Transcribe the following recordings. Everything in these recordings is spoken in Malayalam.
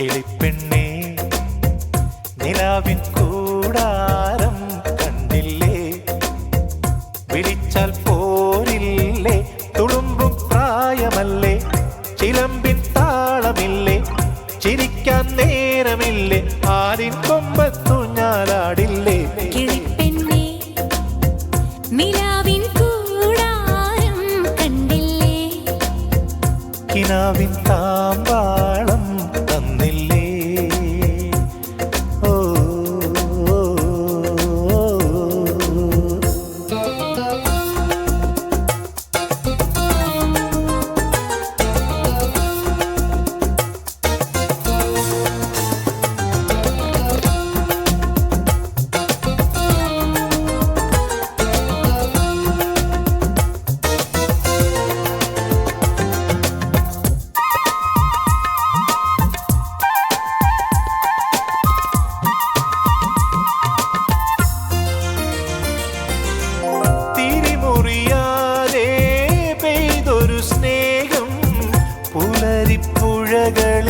കിളിപ്പെണ്ണേ നിലാവിൻ കൂടാരം കണ്ടില്ലേ? വിളിച്ചാൽ പോരില്ലേ തുളുമ്പും പ്രായമല്ലേ? ചിലമ്പിൻ താളമില്ലേ ചിരിക്കാൻ നേരമില്ലേ? ആരിൻ കൊമ്പത്തു ഞാലാടില്ലേ? കിളിപ്പെണ്ണേ നിലാവിൻ കൂടാരം കണ്ടില്ലേ? കിനാവിൻ താമ്പാളം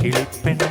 കിളിപ്പെണ്ണ